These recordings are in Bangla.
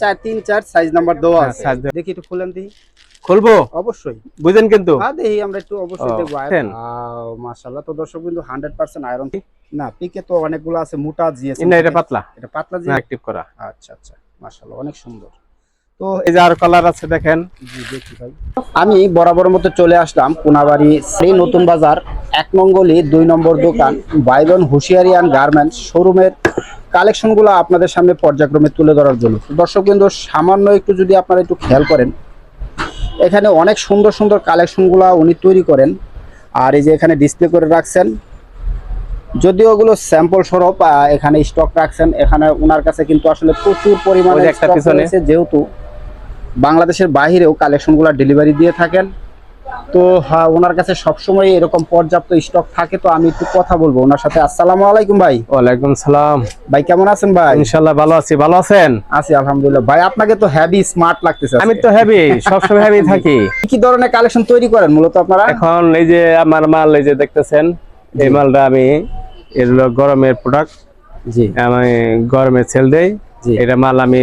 চার তিন চার সাইজ নাম্বার দেওয়া আছে। দেখি একটু খুলেন দিই খুলবো? অবশ্যই। বুঝেন কিন্তু। হ্যাঁ দেখি আমরা একটু অবশ্যই দেখব। মাশাআল্লাহ তো দর্শক কিন্তু হান্ড্রেড পার্সেন্ট আয়রন না পিকে তো অনেকগুলো আছে মোটা জিএস না এটা পাতলা। এটা পাতলা জিএস অ্যাক্টিভ করা। আচ্ছা আচ্ছা মাশাআল্লাহ অনেক সুন্দর। তো এই যে আর কালার আছে দেখেন। জি দেখি ভাই। আমি বরাবর মতো চলে আসলাম কোনাবাড়ি সেই নতুন বাজার এক মঙ্গলি দুই নম্বর দোকান বাইলন হুশিয়ারিয়ান গার্মেন্টস শোরুমের কালেকশনগুলো আপনাদের সামনে পর্যায়ক্রমে তুলে ধরার জন্য। দর্শক কিন্তু সামান্য একটু যদি আপনারা একটু খেয়াল করেন এখানে অনেক সুন্দর সুন্দর কালেকশনগুলো উনি তৈরি করেন। আর এই যে এখানে ডিসপ্লে করে রাখছেন যদিও ওগুলো স্যাম্পল স্বরূপ এখানে স্টক রাখছেন এখানে ওনার কাছে কিন্তু আসলে প্রচুর পরিমাণে। যেহেতু বাংলাদেশের বাইরেও কালেকশনগুলো ডেলিভারি দিয়ে থাকেন। তো হ্যাঁ, ওনার কাছে সবসময় এরকম পর্যাপ্ত স্টক থাকে তো আমি একটু কথা বলব ওনার সাথে। আসসালামু আলাইকুম ভাই। ওয়ালাইকুম সালাম। ভাই কেমন আছেন ভাই? ইনশাল্লাহ ভালো আছি। ভালো আছেন? আছি আলহামদুলিল্লাহ। ভাই আপনাকে তো হেভি স্মার্ট লাগতেছে আমি তো হ্যাপি সবসময় হ্যাপি থাকি। কি কি ধরনের কালেকশন তৈরি করেন মূলত আপনারা? এখন এই যে আমার মাল এই যে দেখতেছেন এই মালটা আমি এগুলো গরমের প্রোডাক্ট জি। আমি গরমে সেল দেই। এটা মাল আমি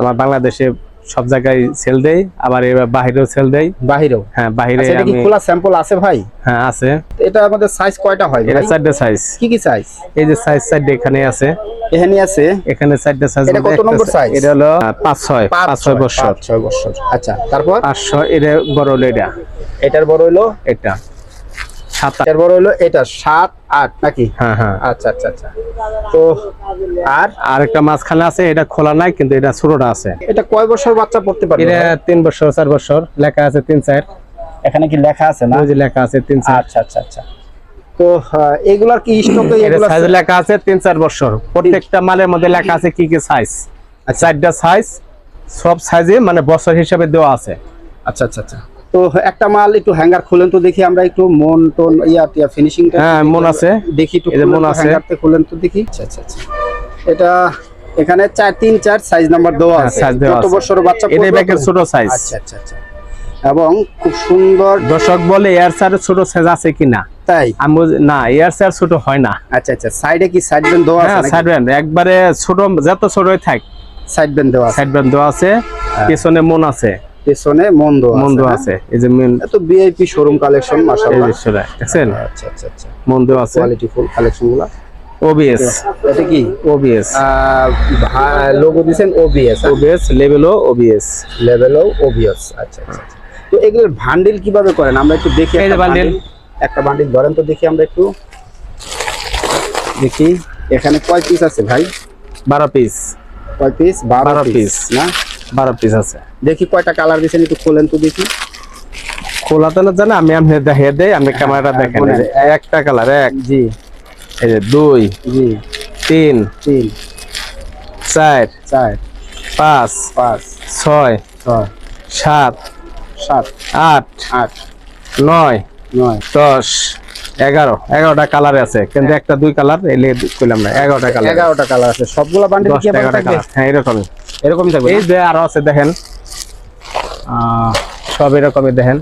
আমার বাংলাদেশে সব জায়গায় সেল দেই আবার এবার বাহিরেও সেল দেই। বাহিরেও? হ্যাঁ বাহিরে আচ্ছা, এটা কি খোলা স্যাম্পল আছে ভাই? হ্যাঁ আছে। এটা আমাদের সাইজ কয়টা হয় এটা? চারটে সাইজ কি কি সাইজ এই যে সাইজ সাইড এখানে আছে। এখানে আছে? এখানে চারটে সাইজ এটা কত নম্বর size? এটা হলো আহ, পাঁচ ছয় পাঁচ ছয় বছর। পাঁচ ছয় বছর। আচ্ছা তারপর? পাঁচশো এটা বড় হলো এটা। এটার বড় হইল এটা। সাত আট। বড় হইল এটা সাত আট নাকি? হ্যাঁ হ্যাঁ। আচ্ছা আচ্ছা আচ্ছা। তো আর? আর একটা মাঝখানে আছে এটা খোলা নাই কিন্তু এটা ছোটটা আছে। এটা কয় বছর বাচ্চা পড়তে পারবে? এটা তিন বছর চার বছর লেখা আছে তিন চার। এখানে কি লেখা আছে না? যে লেখা আছে তিন চার। আচ্ছা আচ্ছা আচ্ছা। তো এগুলার কি স্টকে এগুলো সাইজ লেখা আছে তিন চার বছর। প্রত্যেকটা মালের মধ্যে লেখা আছে কি কি সাইজ চারটা সাইজ সব সাইজে মানে বছর হিসাবে দেওয়া আছে। আচ্ছা আচ্ছা আচ্ছা। তো একটা মাল একটু হ্যাঙ্গার খুলেন তো দেখি আমরা একটু মন টোন ইয়া টিয়া ফিনিশিং হ্যাঁ, মন আছে। দেখি একটু মন আছে। হ্যাঙ্গারতে খুলেন তো দেখি। আচ্ছা আচ্ছা আচ্ছা। এটা এখানে চার তিন চার সাইজ নাম্বার দেওয়া হ্যাঁ, আছে। আছে। বছর বাচ্চা এটা পড়বে ব্যাগের ছোট সাইজ আচ্ছা আচ্ছা আচ্ছা। এবং খুব সুন্দর দর্শক বলে এয়ার সার ছোট সাইজ আছে কিনা তাই? আমি না এয়ার সার ছোট হয় না। আচ্ছা আচ্ছা। সাইডে কি সাইড ব্যান্ড দেওয়া হ্যাঁ আছে সাইড ব্যান্ড একবারে ছোট যত ছোটই থাক। সাইড ব্যান্ড দেওয়া আছে। সাইড ব্যান্ড দেওয়া আছে। পেছনে মন আছে। পেছনে মন্দ মন্দ আছে না? আছে। এই যে মেন এত ভিআইপি শোরুম কালেকশন এই মাশাআল্লাহ। দৃশ্যটা দেখছেন? আচ্ছা আচ্ছা আচ্ছা মন দেওয়া আছে। কোয়ালিটি ফুল কালেকশনগুলা ওবিএস এটা কি? ওবিএস লোগো দিবেন ওবিএস ওবিএস লেভেলও ওবিএস লেভেলও ওবিএস আচ্ছা আচ্ছা আচ্ছা। তো এগুলোর ভান্ডিল কীভাবে করেন? আমরা একটু দেখি এই একটা bundle। একটা বান্ডিল ধরেন তো দেখি আমরা একটু। দেখি এখানে কয় পিস আছে ভাই? বারো পিস কয় পিস বারো বারো পিস না? বারো পিস আছে। দেখি কয়টা কালার দিয়েছেন একটু খোলেন তো দেখি। খোলাতে না জানে আমি আমি দেখে দেই আপনি ক্যামেরাটা হ্যাঁ, দেখেন। একটা কালার এক জি। এই যে দুই জি। তিন তিন। চার চার। পাঁচ পাঁচ। ছয় ছয়। সাত সাত। আট আট। নয় নয়। দশ এগারো। এগারোটা কালার আছে কিন্তু একটা দুই কালার এলে করলাম না এগারোটা কালার এগারোটা কালার আছে। সবগুলো বান্ডিল এগারোটা কালার হ্যাঁ এরকমই। এরকমই থাকবে এই যে আরও আছে দেখেন। আহ, সব এরকমই দেখেন।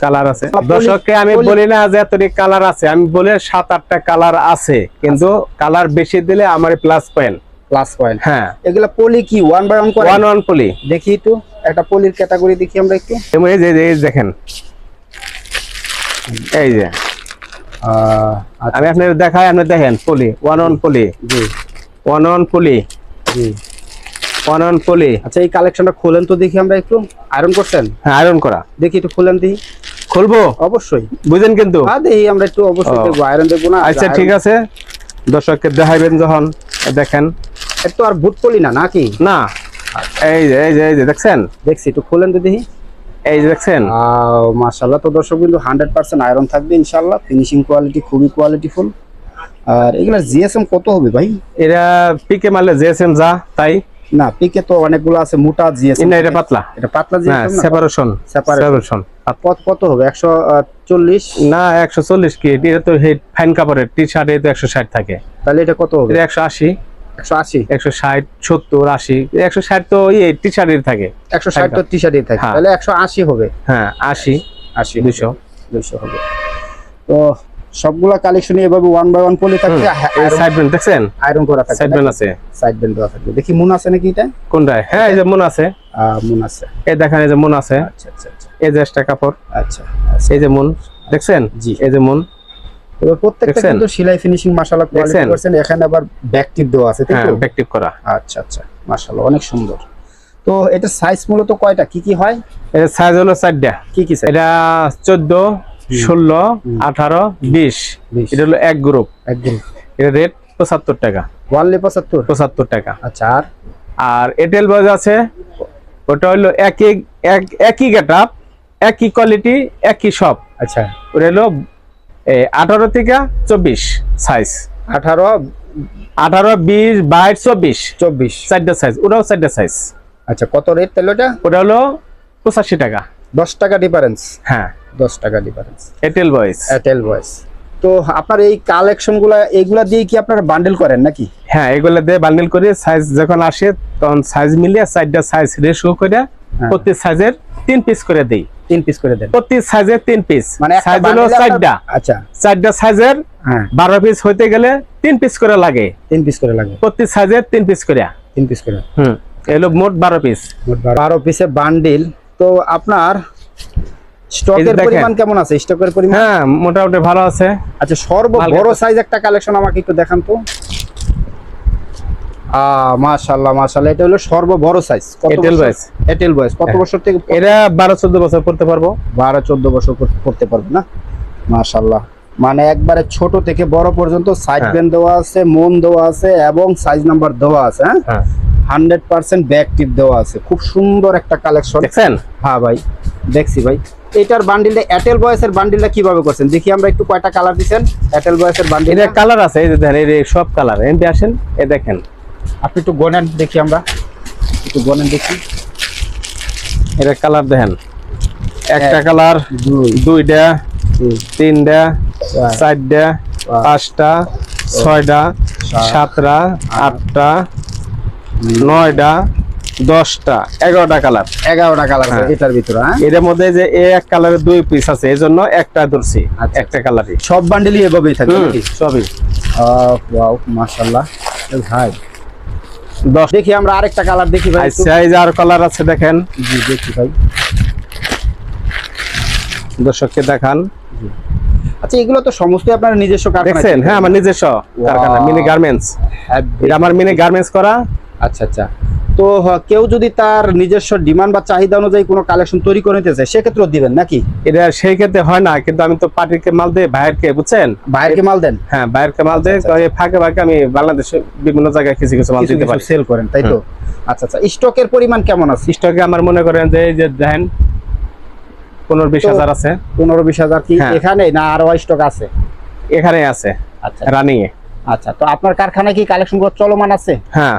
কালার আছে। দর্শককে আমি বলি না যে এতটি কালার আছে। আমি বলে সাত আটটা কালার আছে কিন্তু কালার বেশি দিলে আমার প্লাস পয়েন্ট প্লাস পয়েন্ট হ্যাঁ। এগুলা পলি কি? One by one one one poly. দেখি একটু। একটা পলির ক্যাটাগরি দেখি আমরা একটু। এই যে এই দেখেন। এই যে। আহ, আচ্ছা, আমি আপনার দেখাই আপনি দেখেন পলি। One one poly. জি। One one poly. জি। ওয়ান পলি আচ্ছা এই কালেকশনটা খোলেন তো দেখি আমরা একটু। আয়রন করছেন? হ্যাঁ আয়রন করা। দেখি একটু খোলেন দেখি। খুলবো? অবশ্যই। বুঝেন কিন্তু। হ্যাঁ দেখি আমরা একটু অবশ্যই দেখব আয়রন দেখব না? আচ্ছা ঠিক আছে। দর্শককে দেখাইবেন যখন দেখেন। একটু আর বুট পলি না নাকি? না। এই যে এই যে এই যে দেখছেন? দেখছি একটু খোলেন তো দেখি। এই দেখছেন? মাশাল্লাহ তো দর্শক কিন্তু হান্ড্রেড পার্সেন্ট আয়রন থাকবে ইনশাল্লাহ ফিনিশিং কোয়ালিটি খুবই কোয়ালিটিফুল আর এগুলা জিএসএম কত হবে ভাই? এরা পিকে মারলে জিএসএম যা তাই। না পিকে তো অনেকগুলো আছে মোটা জিএসএম না এটা পাতলা। এটা পাতলা না জিএসএম না? সেপারেশন। সেপারেশন। কত কত হবে? একশো আহ, চল্লিশ? না একশো চল্লিশ কি? এটা তো ফাইন কাপড়ের টি শার্টে তো একশো ষাট থাকে। তাহলে এটা কত হবে? এটা একশো আশি। একশো আশি? একশো ষাট সত্তর আশি। একশো ষাট তো ইয়ে টি শার্টের থাকে। একশো ষাট তো টি শার্টই থাকে। হ্যাঁ। তাহলে একশো আশি হবে। হ্যাঁ আশি। আশি দুশো। দুশো হবে। তো সবগুলা কালেকশনই এভাবে ওয়ান বাই ওয়ান পলি থাকবে এই সাইড ব্যান্ড দেখছেন? আয়রন করা থাকবে সাইড ব্যান্ড আছে। সাইড দেওয়া থাকবে। দেখি মুন আছে নাকি এটা? কোনটায় হ্যাঁ এই যে মন আছে। মুন আছে। এই দেখেন এই যে মন আছে। আচ্ছা আচ্ছা আচ্ছা। এই যে একটা কাপড়। আচ্ছা এই যে মন। দেখছেন? জি। এই যে মন। এবার প্রত্যেকটা কিন্তু সেলাই ফিনিশিং মাশাআল্লাহ কোয়ালিটি? করছেন। এখানে আবার ব্যাকটিভ দেওয়া আছে তাই হ্যাঁ তো? ব্যাকটিভ করা। আচ্ছা আচ্ছা। মাশাআল্লাহ অনেক সুন্দর। তো এটা সাইজ মূলত কয়টা? কি কি হয়? এর সাইজ হলো চারটা। কি কি সাইজ এটা চোদ্দ ষোলো আঠারো বিশ। এটা হলো এক গ্রুপ একদম এটা রেট পঁচাত্তর টাকা। ওয়ানলি পঁচাত্তর? পঁচাত্তর টাকা। আচ্ছা আর? আর এয়ারটেল বাজ আছে। ওটা হলো একই এক একই গেট আপ একই কোয়ালিটি একই সব আচ্ছা। ওটা হলো আঠারো থেকে চব্বিশ সাইজ আঠারো আঠারো বিশ বাইশ চব্বিশ। চব্বিশ। চারটা সাইজ ওটাও চারটা সাইজ আচ্ছা কত রেট তাহলে ওটা? ওটা হলো পঁচাশি টাকা। দশ টাকা ডিফারেন্স হ্যাঁ। দশ টাকা difference Airtel voice Airtel voice তো আপনার এই কালেকশনগুলা এইগুলা দিয়ে কি আপনারা বান্ডেল করেন নাকি? হ্যাঁ এগুলো দিয়ে বান্ডিল করে সাইজ যখন আসে তখন সাইজ মিলিয়ে চারটা সাইজ রেশিও করে হ্যাঁ। প্রতি সাইজের তিন পিস করে দেই। তিন পিস করে দেন। প্রতি সাইজের তিন পিস মানে সাইজ হলো চারটা। আচ্ছা। চারটা সাইজের হ্যাঁ। বারো পিস হইতে গেলে তিন পিস করে লাগে। তিন পিস করে লাগে। প্রতি সাইজের তিন পিস করে। তিন পিস করে। হুম এলো মোট বারো পিস বারো পিসে বান্ডিল তো আপনার স্টকের। পরিমাণ কেমন আছে? স্টকের পরিমাণ? হ্যাঁ মোটামুটি ভালো আছে। আচ্ছা সর্ব বড় সাইজ একটা কালেকশন আমাকে একটু দেখান তো। মাশাআল্লাহ মাশাআল্লাহ এটা হলো সর্ব বড় সাইজ এয়ারটেল ভয়েস এটেল বয়স কত হ্যাঁ। বছর থেকে এটা বারো চোদ্দ বছর পড়তে পারব। বারো চোদ্দ বছর পর- করতে পারবে না? মাশাআল্লাহ। মানে একবারে ছোট থেকে বড় পর্যন্ত সাইড হ্যাঁ। পেন দেওয়া আছে মন দেওয়া আছে এবং সাইজ নাম্বার দেওয়া আছে হ্যাঁ? হ্যাঁ। হান্ড্রেড পার্সেন্ট ব্যাক টিপ দেওয়া আছে। খুব সুন্দর একটা কালেকশন দেখছেন? হ্যাঁ ভাই। দেখছি ভাই। এটার বান্ডিলটা এয়ারটেল বয়সের বান্ডিলটা কীভাবে করছেন? দেখি আমরা একটু কয়টা কালার দিচ্ছেন এয়ারটেল বয়সের বান্ডিল এটা কালার আছে এই যে দেখেন এই সব কালার এমপি আসেন এ দেখেন। আপনি একটু গনেন দেখি আমরা। একটু গনেন দেখি। এটা কালার দেখেন। একটা কালার দুই দুইটা তিন, তিনটা চার, চারটা পাঁচটা ছয়টা সাতটা আটটা নয়টা দশটা এগারোটা কালার এগারোটা কালার হ্যাঁ। এটার ভিতরে হ্যাঁ? এর মধ্যে যে এক কালারের দুই পিস আছে এই জন্য একটা ধরছি আচ্ছা। একটা কালারই সব বান্ডিলই এভাবেই নাকি? সবই। ভাই। দশ দেখি আমরা আরেকটা কালার দেখি ভাই যে আর কালার আছে দেখেন। জি দেখি ভাই। দর্শককে দেখান। আচ্ছা এগুলো তো সমস্তই আপনার নিজস্ব কারখানা দেখছেন? হ্যাঁ আমার নিজস্ব কারখানা মিনি গার্মেন্টস এটা আমার মিনি গার্মেন্টস করা। আচ্ছা আচ্ছা। তো কেউ যদি তার নিজস্ব ডিমান্ড বা চাহিদা অনুযায়ী কোনো কালেকশন তৈরি করে নিতে চায় সেক্ষেত্রেও দিবেন নাকি? এটা সেই ক্ষেত্রে হয় না কিন্তু আমি তো পার্টিকে মাল দিই ভাইয়েরকে বুঝছেন? বাইরেকে মাল দেন? হ্যাঁ বাইরের মাল দেয় আচ্ছা, এই ফাঁকে ফাঁকে আমি বাংলাদেশে বিভিন্ন জায়গায় কিছু কিছু মাল দিতে পারি। সেল করেন তাই তো? আচ্ছা আচ্ছা স্টকের পরিমাণ কেমন আছে? স্টকে আমার মনে করেন যে এই যে দেখেন পনেরো বিশ হাজার আছে। পনেরো বিশ হাজার কি হ্যাঁ। এখানে না আরও স্টক আছে? এখানে আছে আচ্ছা রানিং এ আচ্ছা তো আপনার কারখানায় কি কালেকশন চলমান আছে? হ্যাঁ।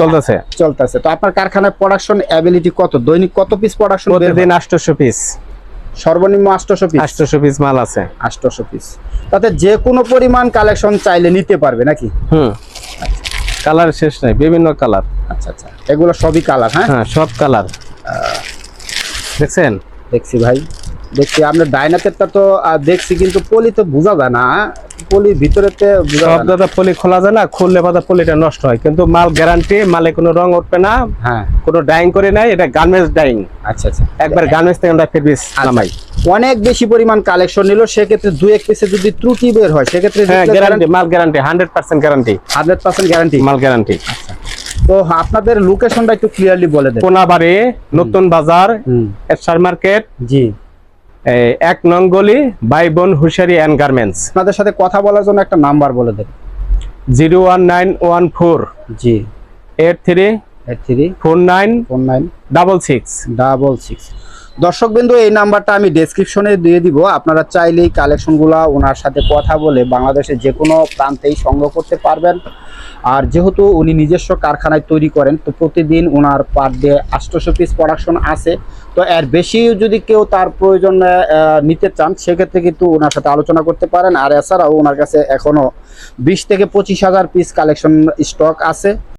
চলতেছে। চলতেছে। তো আপনার কারখানায় প্রোডাকশন অ্যাবিলিটি কত? দৈনিক কত পিস প্রোডাকশন প্রতিদিন আটশোশো পিস সর্বনিম্ন আটশোশো পিস আটশোশো পিস মাল আছে। আটশোশো পিস তাতে যে কোনো পরিমাণ কালেকশন চাইলে নিতে পারবে নাকি? হুম। কালার শেষ নাই বিভিন্ন কালার আচ্ছা আচ্ছা। এগুলো সবই কালার হ্যাঁ? হ্যাঁ সব কালার দেখছেন? দেখছি ভাই। দেখছি আপনার ডাইনাতেরটা তো দেখছি কিন্তু পলি তো বোঝা যায় না পলির ভিতরেতে সব দাদা পলি খোলা যায় না খুললে পাতা পলিটা নষ্ট হয়। কিন্তু মাল গ্যারান্টি মালে কোনো রং উঠবে না হ্যাঁ। কোনো ডাইং করে নাই এটা গার্মেন্টস ডাইং আচ্ছা আচ্ছা। একবার গার্মেন্টস থেকে আমরা ফেব্রিক্স আচ্ছা। নামাই। অনেক বেশি পরিমাণ কালেকশন নিল সেক্ষেত্রে দুই এক পিসে যদি ত্রুটি বের হয় সেক্ষেত্রে হ্যাঁ গ্যারান্টি মাল guarantee hundred percent guarantee hundred percent guarantee মাল গ্যারান্টি তো আপনাদের লোকেশনটা একটু ক্লিয়ারলি বলে দেন। কোনাবাড়ি নতুন বাজার এরশার মার্কেট। জি। এক নং গলি বাই বোন হুশারি অ্যান্ড গার্মেন্টস আপনাদের সাথে কথা বলার জন্য একটা নাম্বার বলে দেন। Zero one nine one four. জি। Eight three eight three four nine four nine double six. Double six. দর্শক বিন্দু এই নাম্বারটা আমি ডেসক্রিপশনে দিয়ে দিব। আপনারা চাইলেই কালেকশনগুলো ওনার সাথে কথা বলে বাংলাদেশের যে কোনো প্রান্তেই সংগ্রহ করতে পারবেন। আর যেহেতু উনি নিজস্ব কারখানায় তৈরি করেন, তো প্রতিদিন ওনার পার ডে আটশোশো পিস প্রোডাকশন আছে। তো এর বেশি যদি কেউ তার প্রয়োজন নিতে চান, সেক্ষেত্রে কিন্তু ওনার সাথে আলোচনা করতে পারেন। আর এছাড়াও ওনার কাছে এখনও বিশ থেকে পঁচিশ হাজার পিস কালেকশন স্টক আছে।